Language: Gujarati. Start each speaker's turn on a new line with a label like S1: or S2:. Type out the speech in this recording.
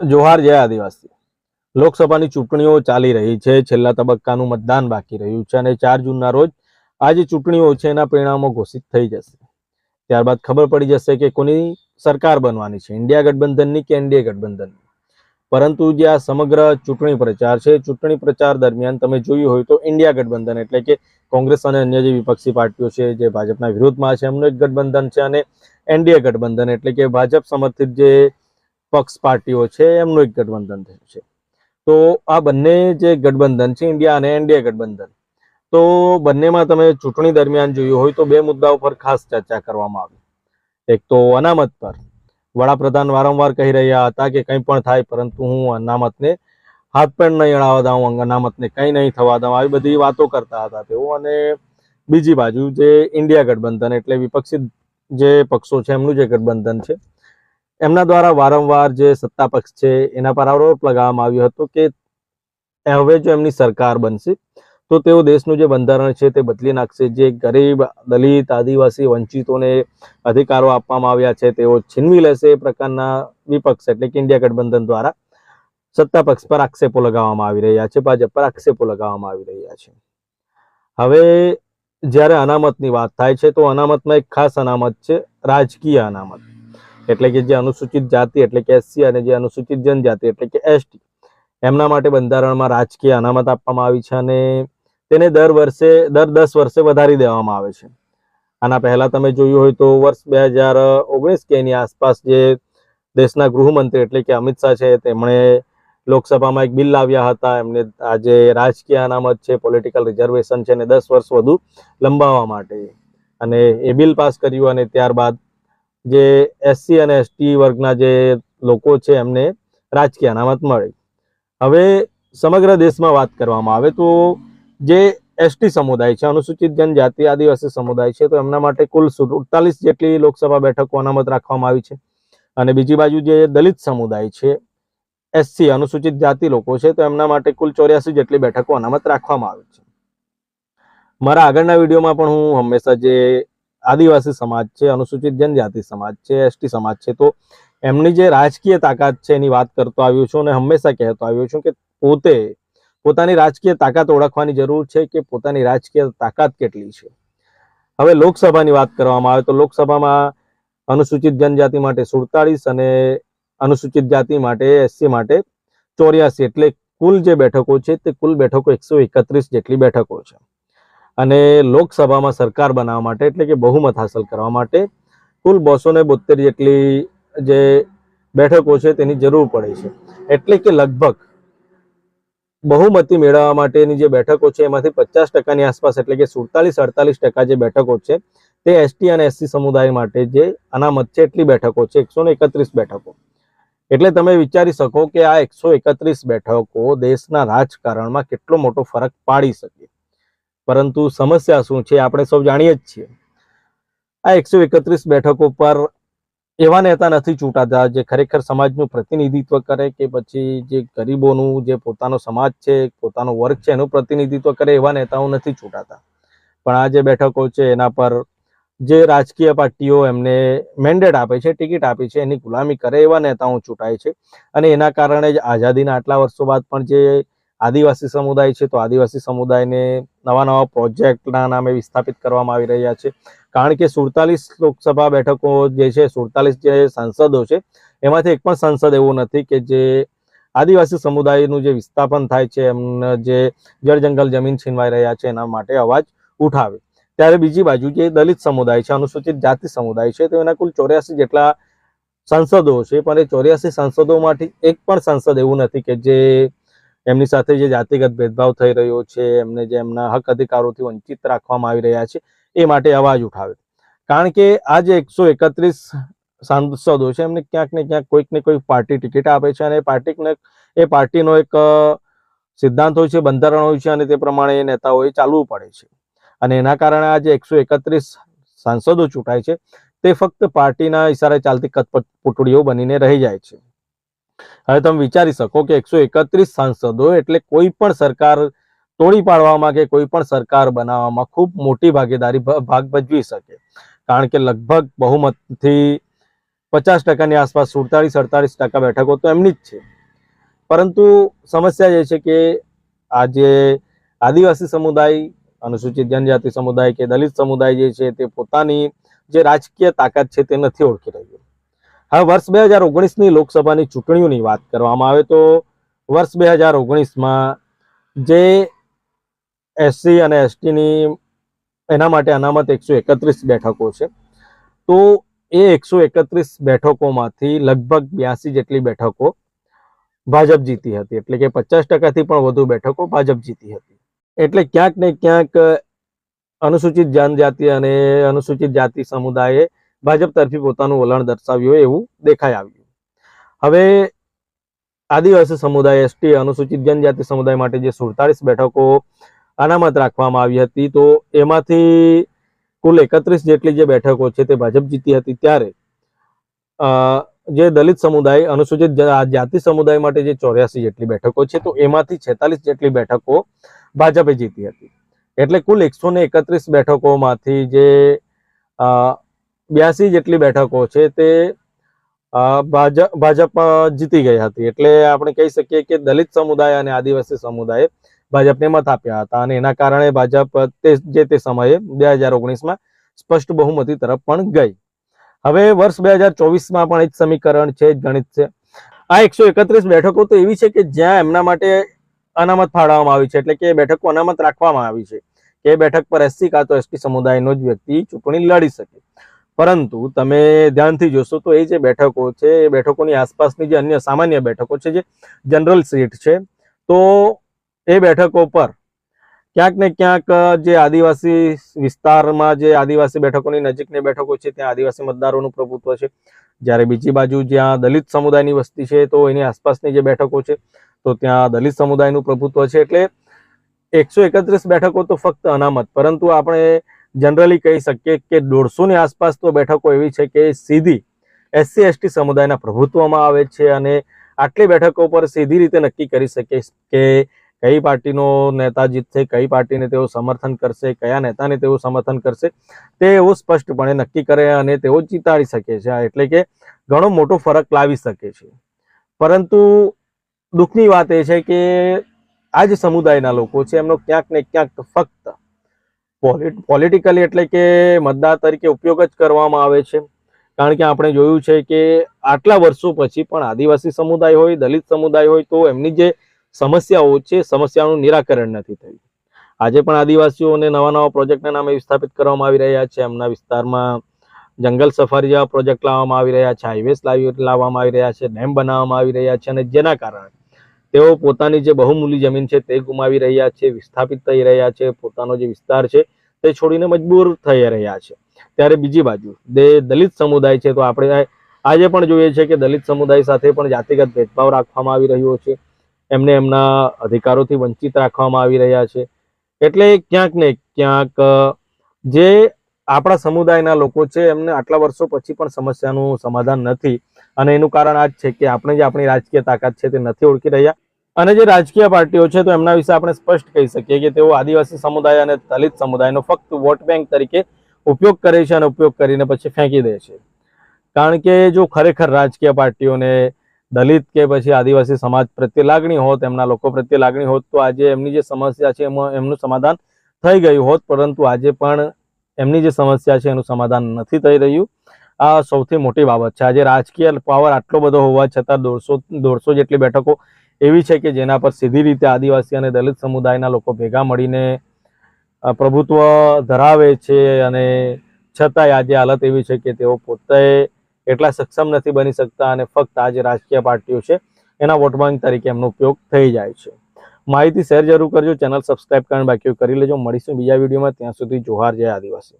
S1: જોહાર જય આદિવાસી. લોકસભાની ચૂંટણીઓ ચાલી રહી છે. છેલ્લા તબક્કાનું મતદાન બાકી રહ્યું છે અને ચાર જૂનના રોજ આ જે ચૂંટણીઓ છે એના પરિણામો ઘોષિત થઈ જશે. ત્યારબાદ ખબર પડી જશે કે કોની સરકાર બનવાની છે. ઇન્ડિયા ગઠબંધનની કે એનડીએ ગઠબંધનની? પરંતુ જે આ સમગ્ર ચૂંટણી પ્રચાર છે, ચૂંટણી પ્રચાર દરમિયાન તમે જોયું હોય તો ઇન્ડિયા ગઠબંધન એટલે કે કોંગ્રેસ અને અન્ય જે વિપક્ષી પાર્ટીઓ છે, જે ભાજપના વિરોધમાં છે, એમનું એક ગઠબંધન છે અને એનડીએ ગઠબંધન એટલે કે ભાજપ સમર્થિત જે પક્ષ પાર્ટીઓ છે, એમનું એક ગઠબંધન થયું છે. તો આ બંને જે ગઠબંધન છે, ઇન્ડિયા અને એનડીએ ગઠબંધન, તો બંનેમાં તમે ચૂંટણી દરમિયાન જોયું હોય તો બે મુદ્દાઓ પર ખાસ ચર્ચા કરવામાં આવી. એક તો અનામત પર. વડાપ્રધાન વારંવાર કહી રહ્યા હતા કે કંઈ પણ થાય, પરંતુ હું અનામતને હાથ પણ નહીં અડાવવા દઉં અનામતને કંઈ નહીં થવા દઉં, આવી બધી વાતો કરતા હતા તેઓ. અને બીજી બાજુ જે ઇન્ડિયા ગઠબંધન એટલે વિપક્ષી જે પક્ષો છે, એમનું જે ગઠબંધન છે એમના દ્વારા વારંવાર જે સત્તા પક્ષ છે, એના પર આરોપ લગાવવામાં આવ્યો હતો કે હવે જો એમની સરકાર બનશે, તો તેઓ દેશનું જે બંધારણ છે તે બદલી નાખશે. જે ગરીબ, દલિત, આદિવાસી વંચિતોને અધિકારો આપવામાં આવ્યા છે, તેઓ છીનવી લેશે એ પ્રકારના વિપક્ષ એટલે કે ઇન્ડિયા ગઠબંધન દ્વારા સત્તા પક્ષ પર આક્ષેપો લગાવવામાં આવી રહ્યા છે, ભાજપ પર આક્ષેપો લગાવવામાં આવી રહ્યા છે. હવે જ્યારે અનામતની વાત થાય છે, તો અનામતમાં એક ખાસ અનામત છે, રાજકીય અનામત. એટલે કે જે અનુસૂચિત જાતિ, એટલે કે એસસી અને જે અનુસૂચિત જનજાતિ, એટલે કે એસટી, એમના માટે બંધારણમાં રાજકીય અનામત આપવામાં આવી છે અને તેને દર વર્ષે, દર દસ વર્ષે વધારી દેવામાં આવે છે. આના પહેલા તમે જોયું હોય તો વર્ષ બે હજાર ઓગણીસ કે એની આસપાસ જે દેશના ગૃહમંત્રી એટલે કે અમિત શાહ છે, તેમણે લોકસભામાં એક બિલ લાવ્યા હતા. એમને આ જે રાજકીય અનામત છે પોલિટિકલ રિઝર્વેશન છે, એને દસ વર્ષ વધુ લંબાવવા માટે અને એ બિલ પાસ કર્યું અને ત્યારબાદ જે એસસી અને એસટી વર્ગના જે લોકો છે, એમને રાજકીય અનામત મળી. હવે સમગ્ર દેશમાં વાત કરવામાં આવે તો જે એસટી સમુદાય છે, અનુસૂચિત જનજાતિ આદિવાસી સમુદાય છે, તો એમના માટે કુલ સુડતાલીસ જેટલી લોકસભા બેઠકો અનામત રાખવામાં આવી છે. અને બીજી બાજુ જે દલિત સમુદાય છે એસસી અનુસૂચિત જાતિ લોકો છે, તો એમના માટે કુલ ચોર્યાસી જેટલી બેઠકો અનામત રાખવામાં આવી છે. મારા આગળના વિડીયોમાં પણ હું હંમેશા જે આદિવાસી સમાજ છે, અનુસૂચિત જનજાતિ સમાજ છે, એસટી સમાજ છે, તો એમની જે રાજકીય તાકાત છે એની વાત કરતો આવ્યો છું અને હંમેશા કહેતો આવ્યો છું કે પોતે પોતાની રાજકીય તાકાત ઓળખવાની જરૂર છે કે પોતાની રાજકીય તાકાત કેટલી છે. હવે લોકસભાની વાત કરવામાં આવે તો લોકસભામાં અનુસૂચિત જનજાતિ માટે સુડતાલીસ અને અનુસૂચિત જાતિ માટે, એસસી માટે ચોર્યાસી. એટલે કુલ જે બેઠકો છે તે કુલ બેઠકો એકસો એકત્રીસ જેટલી બેઠકો છે. અને લોકસભામાં સરકાર બનાવવા માટે, એટલે કે બહુમત હાંસલ કરવા માટે કુલ બસો ને બોતેર જેટલી જે બેઠકો છે તેની જરૂર પડે છે. એટલે કે લગભગ બહુમતી મેળવવા માટેની જે બેઠકો છે, એમાંથી પચાસ ટકાની આસપાસ, એટલે કે સુડતાલીસ, અડતાલીસ ટકા જે બેઠકો છે, તે એસટી અને એસસી સમુદાય માટે જે અનામત છે એટલી બેઠકો છે, એકસો એકત્રીસ બેઠકો. એટલે તમે વિચારી શકો કે આ એકસો એકત્રીસ બેઠકો દેશના રાજકારણમાં કેટલો મોટો ફરક પાડી શકે. પરંતુ સમસ્યા શું છે આપણે સૌ જાણીએ જ છીએ. આ એકસો એકત્રીસ બેઠકો પર એવા નેતા નથી ચૂંટાતા જે ખરેખર સમાજનું પ્રતિનિધિત્વ કરે કે પછી જે ગરીબોનું જે પોતાનો સમાજ છે, પોતાનો વર્ગ છે એનું પ્રતિનિધિત્વ કરે એવા નેતાઓ નથી ચૂંટાતા. પણ આ જે બેઠકો છે એના પર જે રાજકીય પાર્ટીઓ એમને મેન્ડેટ આપે છે, ટિકિટ આપે છે, એની ગુલામી કરે એવા નેતાઓ ચૂંટાય છે. અને એના કારણે જ આઝાદીના આટલા વર્ષો બાદ પણ જે આદિવાસી સમુદાય છે, તો આદિવાસી સમુદાયને નવા નવા પ્રોજેક્ટના નામે વિસ્થાપિત કરવામાં આવી રહ્યા છે. કારણ કે સુડતાલીસ લોકસભા બેઠકો જે છે, સુડતાલીસ જે સાંસદો છે, એમાંથી એક પણ સાંસદ એવું નથી કે જે આદિવાસી સમુદાયનું જે વિસ્થાપન થાય છે, એમને જે જળ જંગલ જમીન છીનવાઈ રહ્યા છે, એના માટે અવાજ ઉઠાવે. ત્યારે બીજી બાજુ જે દલિત સમુદાય છે, અનુસૂચિત જાતિ સમુદાય છે, તો એના કુલ ચોર્યાસી જેટલા સાંસદો છે, પણ એ ચોર્યાસી સાંસદોમાંથી એક પણ સાંસદ એવું નથી કે જે એમની સાથે જે જાતિગત ભેદભાવ થઈ રહ્યો છે, એમને જે એમના હક અધિકારોથી વંચિત રાખવામાં આવી રહ્યા છે, એ માટે અવાજ ઉઠાવે. કારણ કે આ જે એકસો એકત્રીસ સાંસદો છે, એમને ક્યાંક ને ક્યાંક કોઈક ને કોઈક પાર્ટી ટિકિટ આપે છે અને પાર્ટીને, એ પાર્ટીનો એક સિદ્ધાંત હોય છે, બંધારણ હોય છે અને તે પ્રમાણે એ નેતાઓએ ચાલવું પડે છે. અને એના કારણે આ જે એકસો એકત્રીસ સાંસદો ચૂંટાય છે, તે ફક્ત પાર્ટીના ઇશારે ચાલતી કટપુટડીઓ બનીને રહી જાય છે. હવે તમે વિચારી શકો કે એકસો સાંસદો એટલે કોઈ પણ સરકાર તોડી પાડવામાં કે કોઈ પણ સરકાર બનાવવામાં ખૂબ મોટી ભાગીદારી ભાગ ભજવી શકે. કારણ કે લગભગ બહુમતથી પચાસ ટકાની આસપાસ સુડતાલીસ અડતાલીસ ટકા બેઠકો તો એમની જ છે. પરંતુ સમસ્યા એ છે કે આજે આદિવાસી સમુદાય, અનુસૂચિત જનજાતિ સમુદાય કે દલિત સમુદાય જે છે તે પોતાની જે રાજકીય તાકાત છે તે નથી ઓળખી રહ્યું. હવે વર્ષ બે હજાર ઓગણીસની લોકસભાની ચૂંટણીઓની વાત કરવામાં આવે તો વર્ષ બે હજાર ઓગણીસમાં જે એસસી અને એસટીની એના માટે અનામત એકસો એકત્રીસ બેઠકો છે. તો એ એકસો એકત્રીસ બેઠકોમાંથી લગભગ બ્યાસી જેટલી બેઠકો ભાજપ જીતી હતી. એટલે કે પચાસ ટકાથી પણ વધુ બેઠકો ભાજપ જીતી હતી. એટલે ક્યાંક ને ક્યાંક અનુસૂચિત જનજાતિ અને અનુસૂચિત જાતિ સમુદાયે ભાજપ તરફી પોતાનું વલણ દર્શાવ્યું એવું દેખાઈ આવ્યું. હવે આદિવાસી સમુદાય, એસટી, અનુસૂચિત જનજાતિ સમુદાય માટે જે સુડતાલીસ બેઠકો અનામત રાખવામાં આવી હતી, તો એમાંથી કુલ એકત્રીસ જેટલી જે બેઠકો છે તે ભાજપ જીતી હતી ત્યારે. જે દલિત સમુદાય, અનુસૂચિત જાતિ સમુદાય માટે જે ચોર્યાસી જેટલી બેઠકો છે, તો એમાંથી છેતાલીસ જેટલી બેઠકો ભાજપે જીતી હતી. એટલે કુલ એકસો એકત્રીસ બેઠકોમાંથી જે બ્યાસી જેટલી બેઠકો છે તે ભાજપ જીતી ગઈ હતી. એટલે આપણે કહી શકીએ કે દલિત સમુદાય અને આદિવાસી સમુદાયે ભાજપને મત આપ્યા હતા. અને એના કારણે ભાજપ જે તે સમયે બે હજાર સ્પષ્ટ બહુમતી તરફ પણ ગઈ. હવે વર્ષ બે હજાર ચોવીસમાં પણ એ જ સમીકરણ છે ગણિત છે. આ એકસો એકત્રીસ બેઠકો તો એવી છે કે જ્યાં એમના માટે અનામત ફાળવવામાં આવી છે. એટલે કે બેઠકો અનામત રાખવામાં આવી છે. કે બેઠક પર એસસી કાં તો એસટી સમુદાયનો જ વ્યક્તિ ચૂંટણી લડી શકે. પરંતુ તમે ધ્યાનથી જોશો તો એ જે બેઠકો છે, એ બેઠકોની આસપાસની જે અન્ય સામાન્ય બેઠકો છે, જે જનરલ સીટ છે, તો એ બેઠકો પર ક્યાંક ને ક્યાંક જે આદિવાસી વિસ્તારમાં જે આદિવાસી બેઠકોની નજીકની બેઠકો છે, ત્યાં આદિવાસી મતદારોનું પ્રભુત્વ છે. જ્યારે બીજી બાજુ જ્યાં દલિત સમુદાયની વસ્તી છે, તો એની આસપાસની જે બેઠકો છે, તો ત્યાં દલિત સમુદાયનું પ્રભુત્વ છે. એટલે એકસો એકત્રીસ બેઠકો તો ફક્ત અનામત, પરંતુ આપણે જનરલી કહી શકીએ કે દોઢસોની આસપાસ તો બેઠકો એવી છે કે સીધી એસસી, એસટી સમુદાયના પ્રભુત્વમાં આવે છે અને આટલી બેઠકો પર સીધી રીતે નક્કી કરી શકે કે કઈ પાર્ટીનો નેતા જીતશે, કઈ પાર્ટીને તેઓ સમર્થન કરશે, કયા નેતાને તેઓ સમર્થન કરશે, તે એવું સ્પષ્ટપણે નક્કી કરે અને તેઓ જીતાડી શકે છે. એટલે કે ઘણો મોટો ફરક લાવી શકે છે. પરંતુ દુઃખની વાત એ છે કે આ જ સમુદાયના લોકો છે, એમનો ક્યાંક ને ક્યાંક ફક્ત પોલિટિકલી એટલે કે મતદાર તરીકે ઉપયોગ જ કરવામાં આવે છે. કારણ કે આપણે જોયું છે કે આટલા વર્ષો પછી પણ આદિવાસી સમુદાય હોય, દલિત સમુદાય હોય, તો એમની જે સમસ્યાઓ છે, સમસ્યાનું નિરાકરણ નથી થયું. આજે પણ આદિવાસીઓને નવા નવા પ્રોજેક્ટના નામે વિસ્થાપિત કરવામાં આવી રહ્યા છે. એમના વિસ્તારમાં જંગલ સફારી જેવા પ્રોજેક્ટ લાવવામાં આવી રહ્યા છે. હાઈવેસ લાવી, લાવવામાં આવી રહ્યા છે. ડેમ બનાવવામાં આવી રહ્યા છે અને જેના કારણે તેઓ પોતાની જે બહુમૂલી જમીન છે તે ગુમાવી રહ્યા છે, વિસ્થાપિત થઈ રહ્યા છે, પોતાનો જે વિસ્તાર છે તે છોડીને મજબૂર થઈ રહ્યા છે. ત્યારે બીજી બાજુ જે દલિત સમુદાય છે, તો આપણે આજે પણ જોઈએ છે કે દલિત સમુદાય સાથે પણ જાતિગત ભેદભાવ રાખવામાં આવી રહ્યો છે. એમને એમના અધિકારોથી વંચિત રાખવામાં આવી રહ્યા છે. એટલે ક્યાંક ને ક્યાંક, જે આપણા સમુદાયના લોકો છે, એમને આટલા વર્ષો પછી પણ સમસ્યાનું સમાધાન નથી. અને એનું કારણ આ જ છે કે આપણે જે આપણી રાજકીય તાકાત છે તે નથી ઓળખી રહ્યા. અને જે રાજકીય પાર્ટીઓ છે તો એમના વિશે આપણે સ્પષ્ટ કહી શકીએ કે તેઓ આદિવાસી સમુદાય અને દલિત સમુદાયનો ફક્ત વોટ બેંક તરીકે ઉપયોગ કરે છે અને ઉપયોગ કરીને પછી ફેંકી દે છે. કારણ કે જો ખરેખર રાજકીય પાર્ટીઓને દલિત કે પછી આદિવાસી સમાજ પ્રત્યે લાગણી હોત, એમના લોકો પ્રત્યે લાગણી હોત, તો આજે એમની જે સમસ્યા છે એમાં એમનું સમાધાન થઈ ગયું હોત, પરંતુ આજે પણ એમની જે સમસ્યા છે એનું સમાધાન નથી થઈ રહ્યું. આ સૌથી મોટી બાબત છે. આજે રાજકીય પાવર આટલો બધો હોવા છતાં દોઢસો દોઢસો જેટલી બેઠકો એવી છે કે જેના પર સીધી રીતે આદિવાસી અને દલિત સમુદાયના લોકો ભેગા મળીને પ્રભુત્વ ધરાવે છે અને છતાંય આજે હાલત એવી છે કે તેઓ પોતે એટલા સક્ષમ નથી બની શકતા અને ફક્ત આજે રાજકીય પાર્ટીઓ છે. એના વોટ તરીકે એમનો ઉપયોગ થઈ જાય છે. માહિતી શેર જરૂર કરજો. ચેનલ સબસ્ક્રાઇબ કરીને બાકી કરી લેજો. મળીશું બીજા વિડીયોમાં ત્યાં સુધી જોહાર જય આદિવાસી.